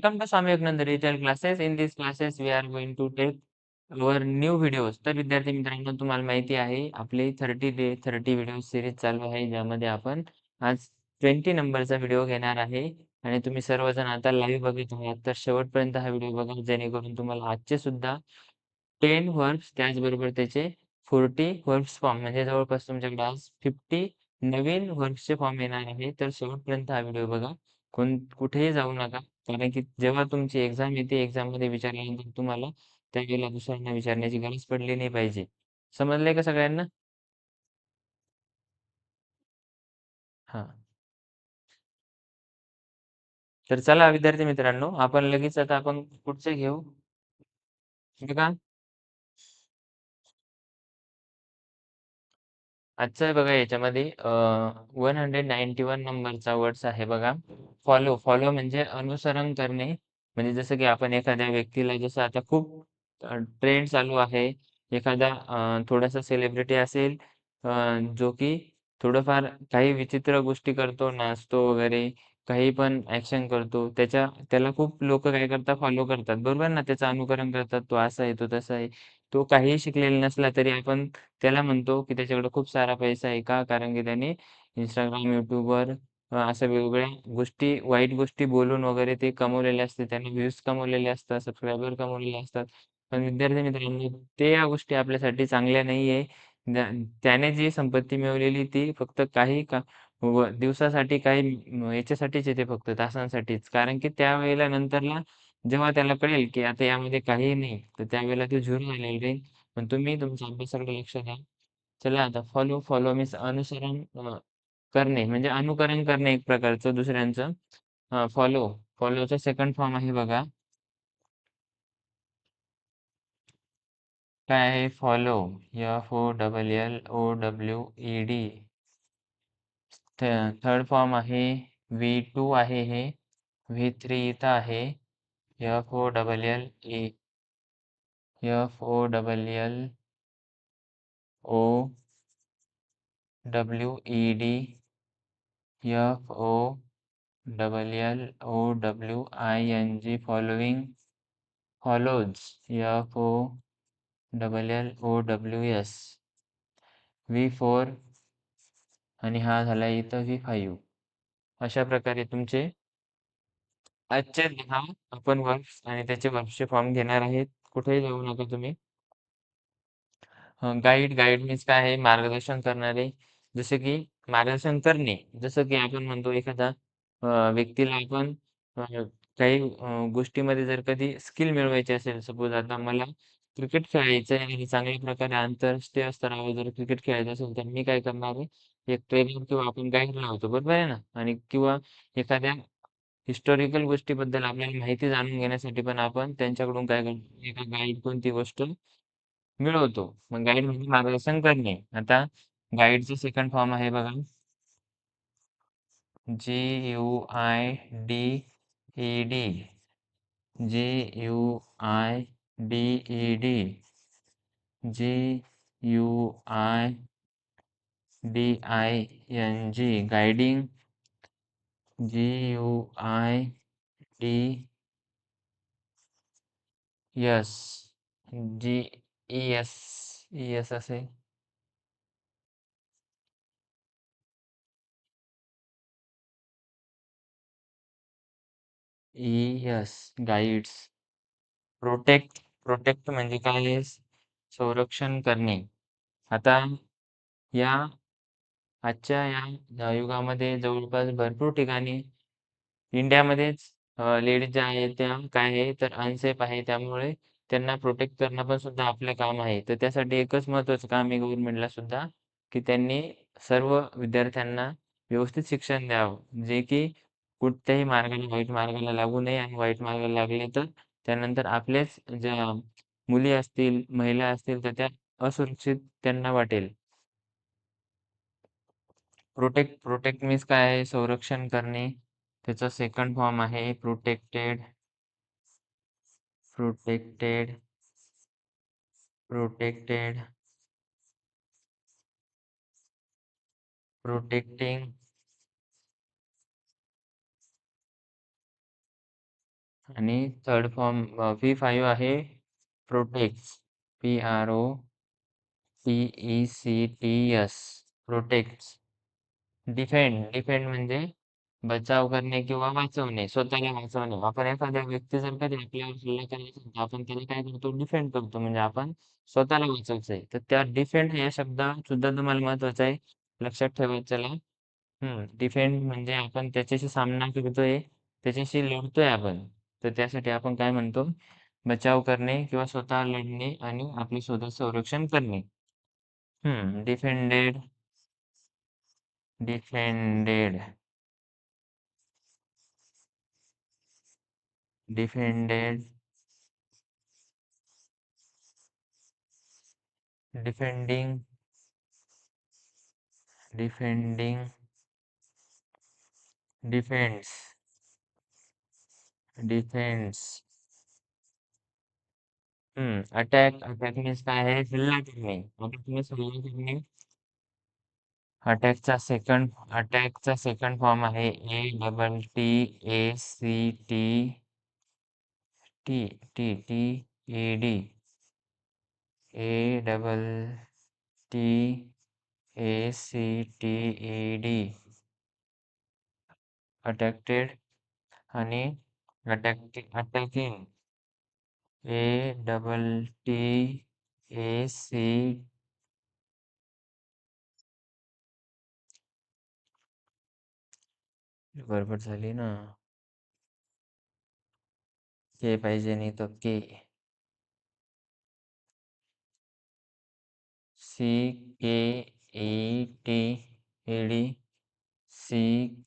Welcome to Swami Vivekananda Digital Classes. In these classes, we are going to take our new videos. तर विद्यार्थी मित्रांनो तुम्हाला माहिती आहे आपली thirty day thirty video series चालू आहे ज्यामध्ये आपण आज ट्वेंटी नंबरचा व्हिडिओ घेणार आहे. आणि तुम्ही सर्वजण आता लाईव्ह बघित आहात. तर शेवटपर्यंत हा व्हिडिओ बघा जेणेकरून तुम्हाला आजचे सुद्धा टेन वर्ब्स त्याचबरोबर त्याचे फोर्टी वर्ब्स फॉर्म म्हणजे जवळपास तुमच्याकडे आज फिफ्टी नवीन वर्ब्सचे फॉर्म येणार आहे. तर शेवटपर्यंत हा व्हिडिओ बघा. कोण कुठेही जाऊ नका. कारण की जेव्हा तुमची एक्झाम येते एक्झाममध्ये विचारल्यानंतर तुम्हाला त्यावेळेला दुसऱ्यांना विचारण्याची गरज पडली नाही पाहिजे. समजलंय का सगळ्यांना? हा. तर चला विद्यार्थी मित्रांनो आपण लगेच आता आपण पुढचे घेऊ. बघा आजचं आहे बघा याच्यामध्ये वन हंड्रेड नाईन्टी वन नंबरचा वर्ड्स आहे बघा. फॉलो फॉलो म्हणजे अनुसरण करणे. म्हणजे जसं की आपण एखाद्या व्यक्तीला जसं आता खूप ट्रेंड चालू आहे. एखादा थोडासा सेलिब्रिटी असेल जो की थोडंफार काही विचित्र गोष्टी करतो नाचतो वगैरे काही पण ऍक्शन करतो त्याच्या त्याला खूप लोक काय करतात फॉलो करतात. बरोबर ना? त्याचं अनुकरण करतात तो असा आहे तो तसा आहे. तो काहीही शिकलेला नसला तरी आपण त्याला म्हणतो की त्याच्याकडे खूप सारा पैसा आहे का? कारण की त्याने इंस्टाग्राम युट्यूबवर अशा वेगवेगळ्या गोष्टी वाईट गोष्टी बोलून वगैरे ते कमवलेले असते त्यांनी व्ह्यूज कमवलेले असतात सबस्क्रायबर कमवलेले असतात. पण विद्यार्थी मित्रांनो ते या गोष्टी आपल्यासाठी चांगल्या नाहीये. आहे त्याने जी संपत्ती मिळवलेली ती फक्त काही का दिवसासाठी काही याच्यासाठीच येते फक्त तासांसाठीच. कारण की त्यावेळेला नंतरला जेव्हा त्याला कळेल की आता यामध्ये काहीही नाही तर त्यावेळेला ते झुरून झालेलं राहील पण तुम्ही तुमच्या अभ्यासाकडे लक्ष द्या. चला आता फॉलो फॉलो मीन्स अनुसरण अ, करणे म्हणजे अनुकरण करणे एक प्रकारचं दुसऱ्यांचं. फॉलो फॉलोचा सेकंड फॉर्म आहे बघा. काय आहे? Follow F O double L O W E D third form आहे व्ही टू आहे हे. व्ही थ्री इथं आहे. F O double L A F O double L O W E D F O double L O W I N G following follows F O double L O W S V four आणि हा झाला इथं V five अशा प्रकारे तुमचे आजच्या दहा आपण वर्क्स आणि त्याचे वर्कचे फॉर्म घेणार आहेत. कुठेही जाऊ नका तुम्ही. गाईड गाईड मीन्स काय आहे? मार्गदर्शन करणारे. जसे की मार्गदर्शन करणे. जसं की आपण म्हणतो एखादा व्यक्तीला आपण काही गोष्टीमध्ये जर कधी स्किल मिळवायची असेल सपोज आता मला क्रिकेट खेळायचं आहे आणि चांगल्या प्रकारे आंतरराष्ट्रीय स्तरावर जर क्रिकेट खेळायचं असेल तर मी काय करणार आहे? एक ट्रेनर किंवा आपण गाईड लावतो बरोबर आहे ना? आणि किंवा एखाद्या हिस्टॉरिकल गोष्टीबद्दल आपल्याला माहिती जाणून घेण्यासाठी पण आपण त्यांच्याकडून काय करतो? एका गाईड कोणती गोष्ट मिळवतो? मग गाईड म्हणजे मार्गदर्शन करणे. आता गाईडचं सेकंड फॉर्म आहे बघा. G U I D E D G U I D E D G U I D I N G guiding G, U, I, D S G, E, S E, S S guides protect protect म्हणजे काय? संरक्षण करणे. आता या आजच्या या युगामध्ये जवळपास भरपूर ठिकाणी इंडियामध्येच लेडीज ज्या आहेत त्या काय आहे तर अनसेफ आहे. त्यामुळे त्यांना प्रोटेक्ट करणं पण सुद्धा आपलं काम आहे. तर त्यासाठी एकच महत्त्वाचं काम आहे गव्हर्नमेंटला सुद्धा की त्यांनी सर्व विद्यार्थ्यांना व्यवस्थित शिक्षण द्यावं. जे की कुठत्याही मार्गाने वाईट मार्गाला लागू नये आणि वाईट मार्गाला लागले तर त्यानंतर आपलेच ज्या मुली असतील महिला असतील तर त्या असुरक्षित त्यांना वाटेल. प्रोटेक्ट प्रोटेक्ट मीन्स काय? आहे संरक्षण करणे. त्याचा सेकंड फॉर्म आहे प्रोटेक्टेड प्रोटेक्टेड प्रोटेक्टेड प्रोटेक्टिंग आणि थर्ड फॉर्म व्ही फाईव्ह आहे protects P R O T E C T S protects defend defend म्हणजे बचाव करणे किंवा वाचवणे स्वतःला वाचवणे. आपण एखाद्या व्यक्ती जर कधी आपल्यावर हल्ला करायचा तर आपण त्याला काय करतो? डिफेंड करतो. म्हणजे आपण स्वतःला वाचवायचंय तर त्या डिफेंड या शब्द सुद्धा तुम्हाला महत्त्वाचा आहे. लक्षात ठेवायचं हम्म डिफेंड म्हणजे आपण त्याच्याशी सामना करतोय त्याच्याशी लढतोय आपण. तर त्यासाठी आपण काय म्हणतो? बचाव करणे किंवा स्वतः लढणे आणि आपले स्वतः संरक्षण करणे. हम्म defended defended defended defending defending defends defends hmm attack attack means काय आहे हल्ला करणे अटॅक मीन्स हल्ला करणे अटॅकचा सेकंड अटॅकचा सेकंड फॉर्म आहे A double T A C T T T T A D. A double T A C T A D. Attacked आणि attack attacking. A double T A C गडबड झाली ना. K पाहिजे नाही तर K C K E T A D C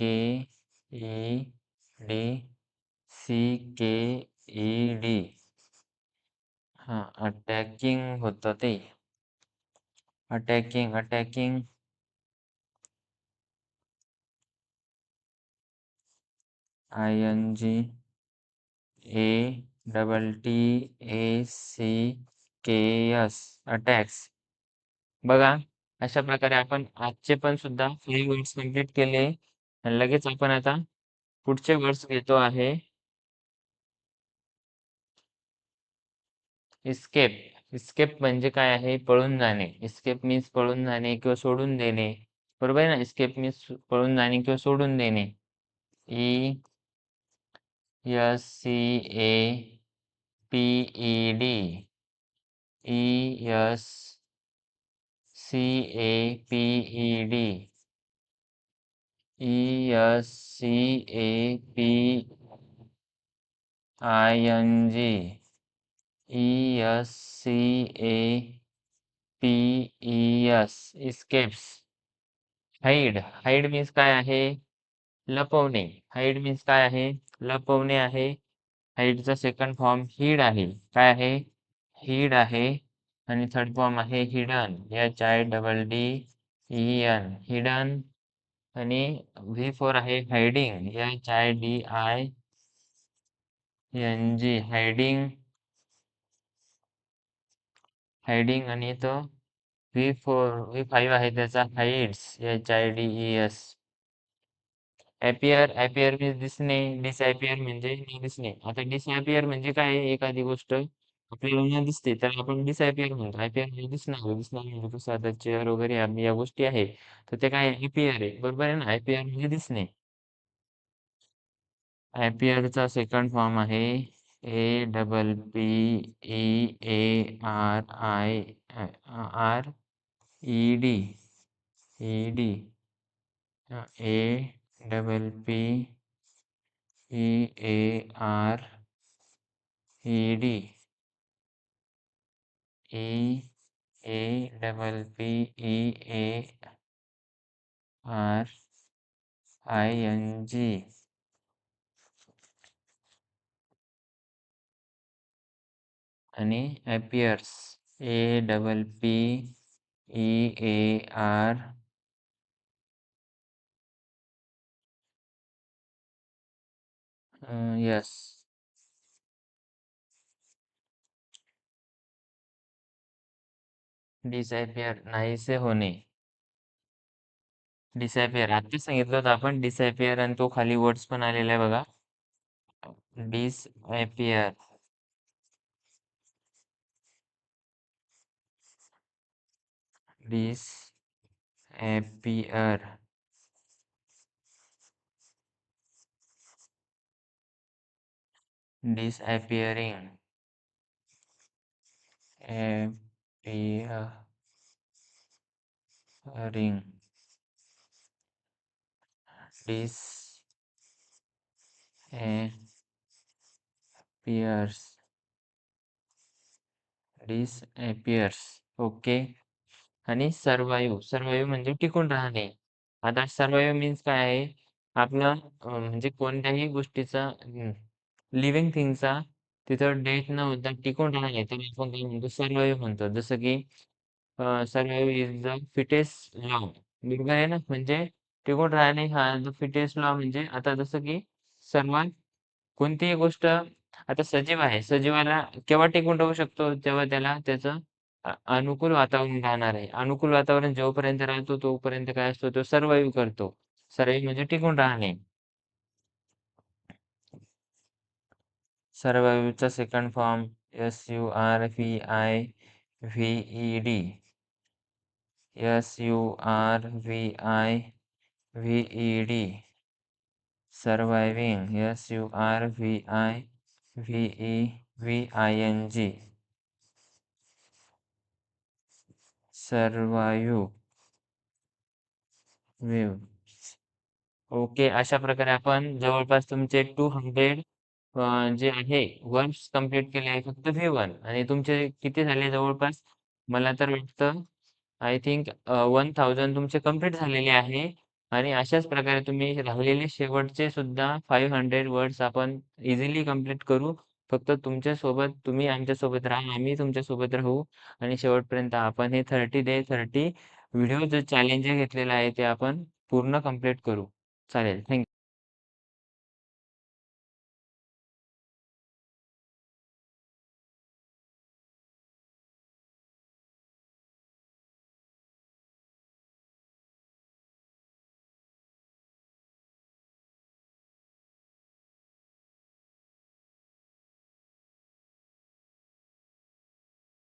K E D C K E D. हां attacking होतं ते. Attacking attacking. I N G A double T A C K S attacks. बघा अशा प्रकारे आपण आजचे पण सुद्धा फाईव्ह वर्ड्स कंप्लीट केले. आणि लगेच आपण आता पुढचे वर्ड्स घेतो आहे. इस्केप इस्केप म्हणजे काय आहे? पळून जाणे. इस्केप मीन्स पळून जाणे किंवा सोडून देणे. बरोबर आहे ना? इस्केप मीन्स पळून जाणे किंवा सोडून देणे. E S C A P E D E S C A P E D E S C A P I N G E S C A P E S escapes hide hide means काय आहे? Hide means आहे? लपवणे आहे. हाईडचा second form हिड आहे. काय आहे? Hid आहे आणि थर्ड फॉर्म आहे hidden. H I double D E N hidden आणि व्ही फोर आहे hiding. H I D I N G hiding hiding आणि तो व्ही फोर व्ही फाईव्ह आहे त्याचा hides H I D e, E S appear appear means दिसणे disappear म्हणजे न दिसणे आता डिसॲपियर म्हणजे काय आहे? एखादी गोष्ट आपल्याला न दिसते, तर आपण डिसॲपियर म्हणतो. ॲपियर म्हणजे दिसणार दिसणार म्हणजे कसं आता चेअर वगैरे या गोष्टी आहे तर ते काय ॲपियर आहे. बरोबर आहे ना? ॲपियर म्हणजे दिसणे ॲपियरचा सेकंड फॉर्म आहे A double P E A R I R E D E D A double P E A R E D. E A double P E A R I N G. Any appears. A double P E A R R S disappear नाहीसे होणे डिसॲपियर आता सांगितलं होतं तो खाली words पण आलेला आहे बघा। Disappearing appearing. Eh, disappears eh, disappears okay आणि सर्वायू. सर्वायू म्हणजे टिकून राहणे. आता सर्वायू मीन्स काय आहे? आपलं म्हणजे कोणत्याही गोष्टीचा लिव्हिंग थिंगचा तिथं डेथ न होता टिकून राहणे तर आपण काय म्हणतो सर्वाईव्ह म्हणतो. जसं की survive is the fittest law बरोबर आहे ना? म्हणजे टिकून राहणे हा द फिटेस्ट लॉ म्हणजे आता जसं की सर्वात कोणतीही गोष्ट आता सजीव आहे. सजीवाला केव्हा टिकून राहू शकतो? तेव्हा त्याला त्याचं अनुकूल वातावरण राहणार आहे. अनुकूल वातावरण जोपर्यंत राहतो तोपर्यंत काय असतो? तो सर्वाईव्ह करतो. सर्वाईव्ह म्हणजे टिकून राहणे. सर्वाईव्हचा second form S U R V I V E D S U R V I V E D surviving S U R V I V E V I N G survive okay अशा प्रकारे आपण जवळपास तुमचे two hundred जे आहे words complete केले आहे फक्त व्ही वन. आणि तुमचे किती झाले जवळपास? मला तर वाटतं आय थिंक वन थाउजंड तुमचे कंप्लीट झालेले आहे. आणि अशाच प्रकारे तुम्ही राहिलेले शेवटचे सुद्धा फाईव्ह हंड्रेड वर्ड्स आपण इझिली कंप्लीट करू. फक्त तुमच्यासोबत तुम्ही आमच्यासोबत राहा आम्ही तुमच्यासोबत राहू. आणि शेवटपर्यंत आपण हे थर्टी डे थर्टी व्हिडिओ जो चॅलेंज घेतलेला आहे ते आपण पूर्ण कंप्लीट करू. चालेल थँक्यू